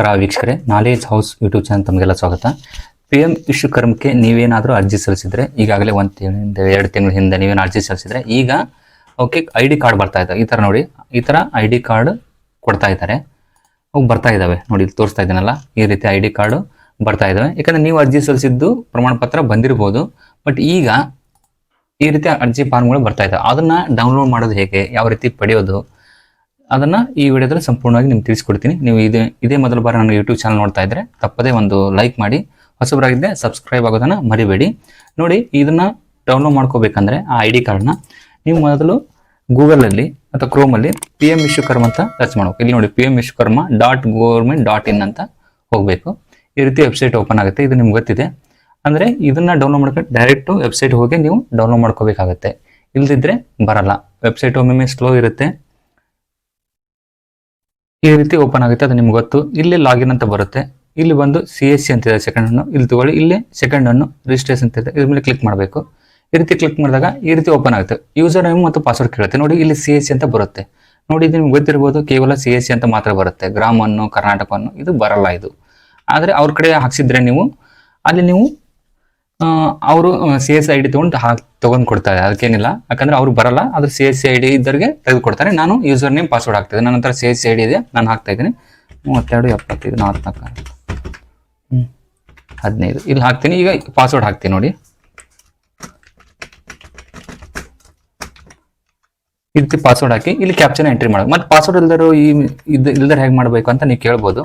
ನಮಸ್ಕಾರ ವೀಕ್ಷಕರೇ knowledge house YouTube channel ತಮಗೆಲ್ಲ ಸ್ವಾಗತ. ಪಿ ಎಂ ವಿಶ್ವಕರ್ಮಕ್ಕೆ ನೀವೇನಾದರೂ ಅರ್ಜಿ ಸಲ್ಲಿಸಿದ್ರೆ, ಈಗಾಗಲೇ ಒಂದು ತಿಂಗಳಿಂದ, ಎರಡು ತಿಂಗಳ ಹಿಂದೆ ನೀವೇನು ಅರ್ಜಿ ಸಲ್ಲಿಸಿದ್ರೆ, ಈಗ ಓಕೆ ಐ ಡಿ ಕಾರ್ಡ್ ಬರ್ತಾ ಇದ್ದಾವೆ ಈ ಥರ ನೋಡಿ, ಈ ಥರ ಐ ಡಿ ಕಾರ್ಡ್ ಕೊಡ್ತಾ ಇದ್ದಾರೆ. ಅವು ಬರ್ತಾ ಇದ್ದಾವೆ. ನೋಡಿ ತೋರಿಸ್ತಾ ಇದ್ದೀನಲ್ಲ, ಈ ರೀತಿ ಐ ಡಿ ಕಾರ್ಡು ಬರ್ತಾ ಇದ್ದಾವೆ. ಯಾಕಂದರೆ ನೀವು ಅರ್ಜಿ ಸಲ್ಲಿಸಿದ್ದು ಪ್ರಮಾಣ ಪತ್ರ ಬಂದಿರ್ಬೋದು, ಬಟ್ ಈಗ ಈ ರೀತಿ ಅರ್ಜಿ ಫಾರ್ಮ್ಗಳು ಬರ್ತಾ ಇದ್ದಾವೆ ಅದನ್ನ ಡೌನ್ಲೋಡ್ ಮಾಡೋದು ಹೇಗೆ, ಯಾವ ರೀತಿ ಪಡೆಯೋದು ಅದನ್ನ ಈ ವಿಡಿಯೋದಲ್ಲಿ ಸಂಪೂರ್ಣವಾಗಿ ನಿಮ್ಗೆ ತಿಳಿಸ್ಕೊಡ್ತೀನಿ. ನೀವು ಇದೇ ಇದೇ ಮೊದಲ ಬಾರಿ ನನ್ನ ಯೂಟ್ಯೂಬ್ ಚಾನಲ್ ನೋಡ್ತಾ ಇದ್ರೆ ತಪ್ಪದೇ ಒಂದು ಲೈಕ್ ಮಾಡಿ. ಹೊಸಬರಾಗಿದ್ದೆ ಸಬ್ಸ್ಕ್ರೈಬ್ ಆಗೋದನ್ನ ಮರಿಬೇಡಿ. ನೋಡಿ, ಇದನ್ನ ಡೌನ್ಲೋಡ್ ಮಾಡ್ಕೋಬೇಕಂದ್ರೆ ಆ ಐ ಡಿ ಕಾರ್ಡ್ನ ನೀವು ಮೊದಲು ಗೂಗಲಲ್ಲಿ ಅಥವಾ ಕ್ರೋಮಲ್ಲಿ ಪಿ ಎಂ ವಿಶ್ವಕರ್ಮ ಅಂತ ಸರ್ಚ್ ಮಾಡ್ಬೇಕು. ಇಲ್ಲಿ ನೋಡಿ P M Vishwakarma dot government dot in ಅಂತ ಹೋಗಬೇಕು. ಈ ರೀತಿ ವೆಬ್ಸೈಟ್ ಓಪನ್ ಆಗುತ್ತೆ. ಇದು ನಿಮ್ಗೆ ಗೊತ್ತಿದೆ. ಅಂದರೆ ಇದನ್ನ ಡೌನ್ಲೋಡ್ ಮಾಡ್ಕೊಂಡು ಡೈರೆಕ್ಟು ವೆಬ್ಸೈಟ್ ಹೋಗಿ ನೀವು ಡೌನ್ಲೋಡ್ ಮಾಡ್ಕೋಬೇಕಾಗತ್ತೆ. ಇಲ್ದಿದ್ರೆ ಬರಲ್ಲ. ವೆಬ್ಸೈಟ್ ಒಮ್ಮೆ ಸ್ಲೋ ಇರುತ್ತೆ. ಈ ರೀತಿ ಓಪನ್ ಆಗುತ್ತೆ, ಅದು ನಿಮ್ಗೆ ಗೊತ್ತು. ಇಲ್ಲಿ ಲಾಗಿನ್ ಅಂತ ಬರುತ್ತೆ. ಇಲ್ಲಿ ಬಂದು ಸಿ ಎಸ್ ಸಿ ಅಂತಿದೆ ಸೆಕೆಂಡ್ ಅನ್ನು. ಇಲ್ಲಿ ತಗೊಳ್ಳಿ, ಇಲ್ಲಿ ಸೆಕೆಂಡ್ ಅನ್ನು ರಿಜಿಸ್ಟ್ರೇಷನ್ ಅಂತ ಇದೆ. ಇದ್ರ ಮೇಲೆ ಕ್ಲಿಕ್ ಮಾಡಬೇಕು. ಈ ರೀತಿ ಕ್ಲಿಕ್ ಮಾಡಿದಾಗ ಈ ರೀತಿ ಓಪನ್ ಆಗುತ್ತೆ. ಯೂಸರ್ ನೇಮ್ ಮತ್ತು ಪಾಸ್ವರ್ಡ್ ಕೇಳುತ್ತೆ. ನೋಡಿ, ಇಲ್ಲಿ ಸಿ ಎಸ್ ಸಿ ಅಂತ ಬರುತ್ತೆ. ನೋಡಿ, ಇದು ನಿಮ್ಗೆ ಗೊತ್ತಿರ್ಬೋದು, ಕೇವಲ ಸಿ ಎಸ್ ಸಿ ಅಂತ ಮಾತ್ರ ಬರುತ್ತೆ. ಗ್ರಾಮವನ್ನು, ಕರ್ನಾಟಕವನ್ನು, ಇದು ಬರಲ್ಲ ಇದು. ಆದರೆ ಅವ್ರ ಕಡೆ ಹಾಕ್ಸಿದ್ರೆ ನೀವು, ಅಲ್ಲಿ ನೀವು ಅವರು ಸಿ ಎಸ್ ಐ ಡಿ ತಗೊಂಡು ಹಾಕಿ, ತೊಗೊಂಡು ಕೊಡ್ತಾರೆ. ಅದಕ್ಕೇನಿಲ್ಲ. ಯಾಕಂದ್ರೆ ಅವ್ರು ಬರಲ್ಲ ಅದ್ರ C S C I D ಇದ್ದವ್ರಿಗೆ ತೆಗೆದುಕೊಡ್ತಾರೆ. ನಾನು ಯೂಸರ್ ನೇಮ್ ಪಾಸ್ವರ್ಡ್ ಹಾಕ್ತಿದ್ದೆ. ನನ್ನ ಹತ್ರ C S C I D ಇದೆ ನಾನು ಹಾಕ್ತಾ ಇದ್ದೀನಿ. ಮೂವತ್ತೆರಡು, ಎಪ್ಪತ್ತೈದು ನಾಲ್ಕು ಹ್ಞೂ ಹದಿನೈದು. ಇಲ್ಲಿ ಹಾಕ್ತೀನಿ. ಈಗ ಪಾಸ್ವರ್ಡ್ ಹಾಕ್ತೀನಿ ನೋಡಿ. ಇದಕ್ಕೆ ಪಾಸ್ವರ್ಡ್ ಹಾಕಿ ಇಲ್ಲಿ ಕ್ಯಾಪ್ಚರ್ ಎಂಟ್ರಿ ಮಾಡೋದು. ಮತ್ತೆ ಪಾಸ್ವರ್ಡ್ ಇಲ್ದರು ಈ ಇದು ಇಲ್ದರ ಹೇಗೆ ಮಾಡಬೇಕು ಅಂತ ನೀವು ಕೇಳ್ಬೋದು.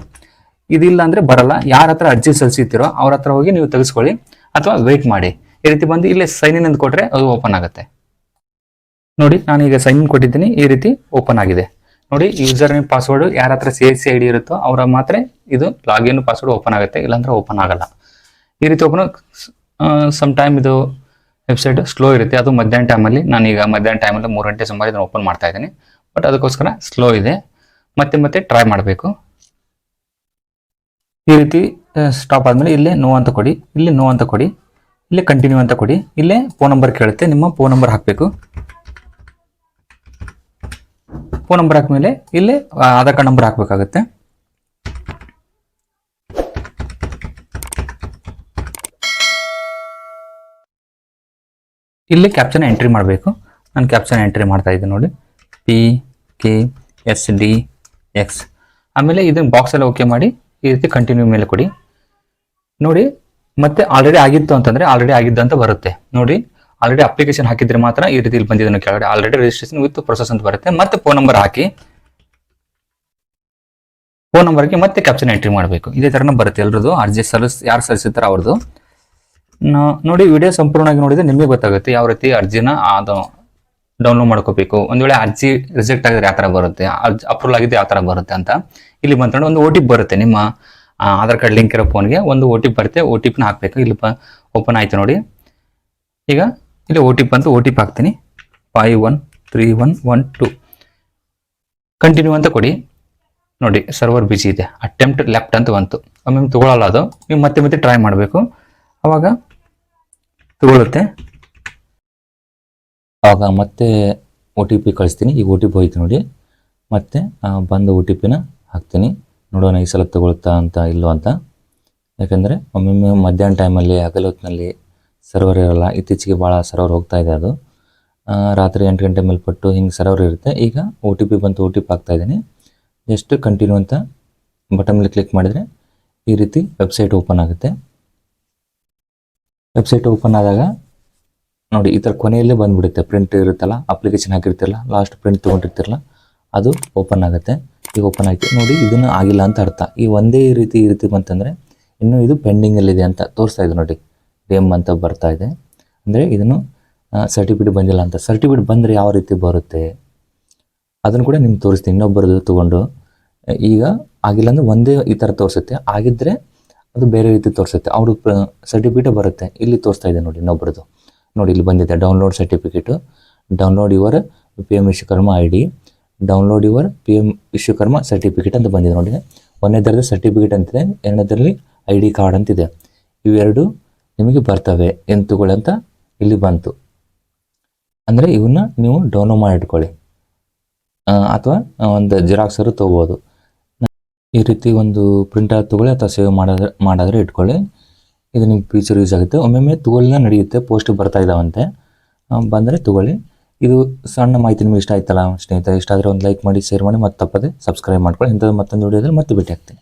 ಇದಿಲ್ಲ ಅಂದ್ರೆ ಬರಲ್ಲ. ಯಾರ ಹತ್ರ ಅರ್ಜಿ ಸಲ್ಲಿಸಿರ್ತೀರೋ ಅವ್ರ ಹತ್ರ ಹೋಗಿ ನೀವು ತೆಗೆಸ್ಕೊಳ್ಳಿ. ಅಥವಾ ವೇಟ್ ಮಾಡಿ. ಈ ರೀತಿ ಬಂದು ಇಲ್ಲಿ ಸೈನ್ ಇನ್ ಅಂತ ಕೊಟ್ಟರೆ ಅದು ಓಪನ್ ಆಗುತ್ತೆ. ನೋಡಿ, ನಾನು ಈಗ ಸೈನ್ ಇನ್ ಕೊಟ್ಟಿದ್ದೀನಿ, ಈ ರೀತಿ ಓಪನ್ ಆಗಿದೆ. ನೋಡಿ ಯೂಸರ್ ನೇಮ್ ಪಾಸ್ವರ್ಡ್ ಯಾರ ಹತ್ರ C S C I D ಇರುತ್ತೋ ಅವರ ಮಾತ್ರ ಇದು ಲಾಗಿನ್ ಪಾಸ್ವರ್ಡ್ ಓಪನ್ ಆಗುತ್ತೆ, ಇಲ್ಲಾಂದ್ರೆ ಓಪನ್ ಆಗಲ್ಲ. ಈ ರೀತಿ ಓಪನ್ ಸಮ್ ಟೈಮ್ ಇದು ವೆಬ್ಸೈಟ್ ಸ್ಲೋ ಇರುತ್ತೆ. ಅದು ಮಧ್ಯಾಹ್ನ ಟೈಮಲ್ಲಿ ನಾನೀಗ ಮಧ್ಯಾಹ್ನ ಟೈಮಲ್ಲಿ ಮೂರು ಗಂಟೆ ಸುಮಾರು ಇದನ್ನು ಓಪನ್ ಮಾಡ್ತಾ ಇದ್ದೀನಿ. ಬಟ್ ಅದಕ್ಕೋಸ್ಕರ ಸ್ಲೋ ಇದೆ. ಮತ್ತೆ ಮತ್ತೆ ಟ್ರೈ ಮಾಡಬೇಕು. ಈ ರೀತಿ ಸ್ಟಾಪ್ ಆದಮೇಲೆ ಇಲ್ಲೇ ನೋ ಅಂತ ಕೊಡಿ, ಇಲ್ಲಿ ನೋ ಅಂತ ಕೊಡಿ, ಇಲ್ಲೇ ಕಂಟಿನ್ಯೂ ಅಂತ ಕೊಡಿ, ಇಲ್ಲೇ ಫೋನ್ ನಂಬರ್ ಕೇಳುತ್ತೆ, ನಿಮ್ಮ ಫೋನ್ ನಂಬರ್ ಹಾಕಬೇಕು. ಫೋನ್ ನಂಬರ್ ಹಾಕಿದ್ಮೇಲೆ ಇಲ್ಲೇ ಆಧಾರ್ ಕಾರ್ಡ್ ನಂಬರ್ ಹಾಕಬೇಕಾಗುತ್ತೆ. ಇಲ್ಲಿ ಕ್ಯಾಪ್ಚನ್ ಎಂಟ್ರಿ ಮಾಡಬೇಕು. ನಾನು ಕ್ಯಾಪ್ಚನ್ ಎಂಟ್ರಿ ಮಾಡ್ತಾ ಇದ್ದೆ ನೋಡಿ. P K S D X ಆಮೇಲೆ ಇದನ್ನ ಬಾಕ್ಸ್ ಎಲ್ಲ ಓಕೆ ಮಾಡಿ ಈ ರೀತಿ ಕಂಟಿನ್ಯೂ ಮೇಲೆ ಕೊಡಿ. ನೋಡಿ, ಮತ್ತೆ ಆಲ್ರೆಡಿ ಆಗಿತ್ತು ಅಂತಂದ್ರೆ ಆಲ್ರೆಡಿ ಆಗಿದ್ದು ಅಂತ ಬರುತ್ತೆ. ನೋಡಿ ಆಲ್ರೆಡಿ ಅಪ್ಲಿಕೇಶನ್ ಹಾಕಿದ್ರೆ ಮಾತ್ರ ಈ ರೀತಿ ಇಲ್ಲಿ ಕೆಳಗಡೆ ಆಲ್ರೆಡಿ ರಿಜಿಸ್ಟ್ರೇಷನ್ ವಿತ್ ಪ್ರೊಸೆಸ್ ಅಂತ ಬರುತ್ತೆ. ಮತ್ತೆ ಫೋನ್ ನಂಬರ್ ಹಾಕಿ. ಫೋನ್ ನಂಬರ್ಗೆ ಮತ್ತೆ ಕ್ಯಾಪ್ಷನ್ ಎಂಟ್ರಿ ಮಾಡಬೇಕು. ಇದೇ ಥರನೇ ಬರುತ್ತೆ ಎಲ್ರದ್ದು. ಅರ್ಜಿ ಸಲ್ಲಿಸ್ ಯಾರು ಸಲ್ಲಿಸಿರ್ತಾರೆ ಅವ್ರದ್ದು ನೋಡಿ ವಿಡಿಯೋ ಸಂಪೂರ್ಣವಾಗಿ ನೋಡಿದ್ರೆ ನಿಮಗೆ ಗೊತ್ತಾಗುತ್ತೆ ಯಾವ ರೀತಿ ಅರ್ಜಿನ ಅದು ಡೌನ್ಲೋಡ್ ಮಾಡ್ಕೋಬೇಕು. ಒಂದ್ ವೇಳೆ ಅರ್ಜಿ ರಿಜೆಕ್ಟ್ ಆಗಿದ್ರೆ ಯಾವ ಥರ ಬರುತ್ತೆ ಅಪ್ರೂವಲ್ ಆಗಿದ್ದು ಯಾವ ಥರ ಬರುತ್ತೆ ಅಂತ. ಇಲ್ಲಿ ಬಂದ್ಕೊಂಡು ಒಂದು ಓ ಬರುತ್ತೆ ನಿಮ್ಮ ಆಧಾರ್ ಕಾರ್ಡ್ ಲಿಂಕ್ ಇರೋ ಫೋನ್ಗೆ ಒಂದು ಒ ಟಿ ಪಿ ಬರುತ್ತೆ. ಒ ಟಿ ಪಿನ ಹಾಕಬೇಕು. ಇಲ್ಲಿ ಓಪನ್ ಆಯ್ತು ನೋಡಿ. ಈಗ ಇಲ್ಲಿ ಒ ಟಿ ಪಿ ಅಂತ ಒ ಟಿ ಪಿ ಹಾಕ್ತೀನಿ. Five one three one one two continue ಅಂತ ಕೊಡಿ. ನೋಡಿ ಸರ್ವರ್ ಬಿಸಿ ಇದೆ. ಅಟೆಂಪ್ಟ್ ಲೆಫ್ಟ್ ಅಂತ ಬಂತು. ಒಮ್ಮೊಮ್ಮೆ ತಗೊಳ್ಳಲ್ಲ ಅದು. ನೀವು ಮತ್ತೆ ಮತ್ತೆ ಟ್ರೈ ಮಾಡಬೇಕು. ಅವಾಗ ತಗೊಳುತ್ತೆ. ಆವಾಗ ಮತ್ತೆ ಒ ಟಿ ಪಿ ಕಳಿಸ್ತೀನಿ. ಈಗ ಒ ಟಿ ಪಿ ಹೋಯ್ತು ನೋಡಿ. ಮತ್ತೆ ಬಂದ ಒ ಟಿ ಪಿನ ಹಾಕ್ತೀನಿ. ನೋಡೋಣ ಈ ಸಲ ತಗೊಳ್ತಾ ಅಂತ ಇಲ್ಲೋ ಅಂತ. ಯಾಕಂದರೆ ಒಮ್ಮೊಮ್ಮೆ ಮಧ್ಯಾಹ್ನ ಟೈಮಲ್ಲಿ ಹಗಲು ಹೊತ್ತಿನಲ್ಲಿ ಸರ್ವರ್ ಇರೋಲ್ಲ. ಇತ್ತೀಚೆಗೆ ಭಾಳ ಸರ್ವರ್ ಹೋಗ್ತಾ ಇದೆ ಅದು. ರಾತ್ರಿ ಎಂಟು ಗಂಟೆ ಮೇಲ್ಪಟ್ಟು ಹಿಂಗೆ ಸರ್ವರ್ ಇರುತ್ತೆ. ಈಗ ಒ ಟಿ ಪಿ ಬಂತು ಓ ಟಿ ಪಿ ಹಾಕ್ತಾಯಿದ್ದೀನಿ ಎಷ್ಟು ಕಂಟಿನ್ಯೂ ಅಂತ ಬಟನ್ ಮೇಲೆ ಕ್ಲಿಕ್ ಮಾಡಿದರೆ ಈ ರೀತಿ ವೆಬ್ಸೈಟ್ ಓಪನ್ ಆಗುತ್ತೆ. ವೆಬ್ಸೈಟ್ ಓಪನ್ ಆದಾಗ ನೋಡಿ ಈ ಥರ ಕೊನೆಯಲ್ಲೇ ಬಂದುಬಿಡುತ್ತೆ. ಪ್ರಿಂಟ್ ಇರುತ್ತಲ್ಲ ಅಪ್ಲಿಕೇಶನ್ ಹಾಕಿರ್ತಿರಲ್ಲ ಲಾಸ್ಟ್ ಪ್ರಿಂಟ್ ತೊಗೊಂಡಿರ್ತಿರಲ್ಲ. ಅದು ಓಪನ್ ಆಗುತ್ತೆ. ಈಗ ಓಪನ್ ಆಯಿತು. ನೋಡಿ, ಇದನ್ನು ಆಗಿಲ್ಲ ಅಂತ ಅರ್ಥ. ಈ ಒಂದೇ ರೀತಿ ಈ ರೀತಿ ಬಂತಂದರೆ ಇನ್ನೂ ಇದು ಪೆಂಡಿಂಗಲ್ಲಿದೆ ಅಂತ ತೋರಿಸ್ತಾ ಇದೆ ನೋಡಿ. ಡೆಮ್ ಅಂತ ಬರ್ತಾ ಇದೆ. ಅಂದರೆ ಇದನ್ನು ಸರ್ಟಿಫಿಕೇಟ್ ಬಂದಿಲ್ಲ ಅಂತ. ಸರ್ಟಿಫಿಕೇಟ್ ಬಂದರೆ ಯಾವ ರೀತಿ ಬರುತ್ತೆ? ಅದನ್ನು ಕೂಡ ನಿಮ್ಗೆ ತೋರಿಸ್ತೀನಿ. ಇನ್ನೊಬ್ಬರದು ತೊಗೊಂಡು. ಈಗ ಆಗಿಲ್ಲ ಅಂದರೆ ಒಂದೇ ಈ ಥರ ತೋರಿಸುತ್ತೆ. ಆಗಿದ್ದರೆ ಅದು ಬೇರೆ ರೀತಿ ತೋರಿಸುತ್ತೆ. ಅವರು ಸರ್ಟಿಫಿಕೇಟ್ ಬರುತ್ತೆ. ಇಲ್ಲಿ ತೋರಿಸ್ತಾ ಇದೆ ನೋಡಿ ಇನ್ನೊಬ್ಬರದು ನೋಡಿ, ಇಲ್ಲಿ ಬಂದಿದೆ. Download certificate download your P M Vishwakarma I D download your P M Vishwakarma certificate ಅಂತ ಬಂದಿದೆ ನೋಡಿ ಒಂದನೇದರಲ್ಲಿ ಸರ್ಟಿಫಿಕೇಟ್ ಅಂತಿದೆ, ಎರಡನೇದರಲ್ಲಿ ಐ ಡಿ ಕಾರ್ಡ್ ಅಂತಿದೆ. ಇವೆರಡು ನಿಮಗೆ ಬರ್ತವೆ ಎಂತುಗಳಂತ ಇಲ್ಲಿ ಬಂತು. ಅಂದರೆ ಇವನ್ನ ನೀವು ಡೌನ್ಲೋಡ್ ಮಾಡಿ ಇಟ್ಕೊಳ್ಳಿ ಅಥವಾ ಒಂದು ಜಿರಾಕ್ಸರು ತೊಗೋಬೋದು. ಈ ರೀತಿ ಒಂದು ಪ್ರಿಂಟ್ out ತಗೊಳ್ಳಿ ಅಥವಾ ಸೇವ್ ಮಾಡೋದ್ರೆ, ಮಾಡಾದರೆ ಇಟ್ಕೊಳ್ಳಿ. ಇದು ನಿಮ್ಗೆ ಫೀಚರ್ ಯೂಸ್ ಆಗುತ್ತೆ. ಒಮ್ಮೊಮ್ಮೆ ತಗೊಳ್ಳಿನ ನಡೆಯುತ್ತೆ ಪೋಸ್ಟ್ ಬರ್ತಾ ಇದ್ದಾವಂತೆ. ಬಂದರೆ ತಗೊಳ್ಳಿ. ಇದು ಸಣ್ಣ ಮಾಹಿತಿ ನಿಮಗೆ ಇಷ್ಟ ಆಯ್ತಲ್ಲ ಸ್ನೇಹಿತರೆ ಇಷ್ಟ ಆದರೆ ಒಂದು ಲೈಕ್ ಮಾಡಿ ಶೇರ್ ಮಾಡಿ ಮತ್ತೆ ತಪ್ಪದೆ ಸಬ್ಸ್ಕ್ರೈಬ್ ಮಾಡ್ಕೊಳ್ಳಿ. ಇಂಥದ್ದು ಮತ್ತೊಂದು ವಿಡಿಯೋದಲ್ಲಿ ಮತ್ತೆ ಭೇಟಿ ಆಗ್ತೀನಿ.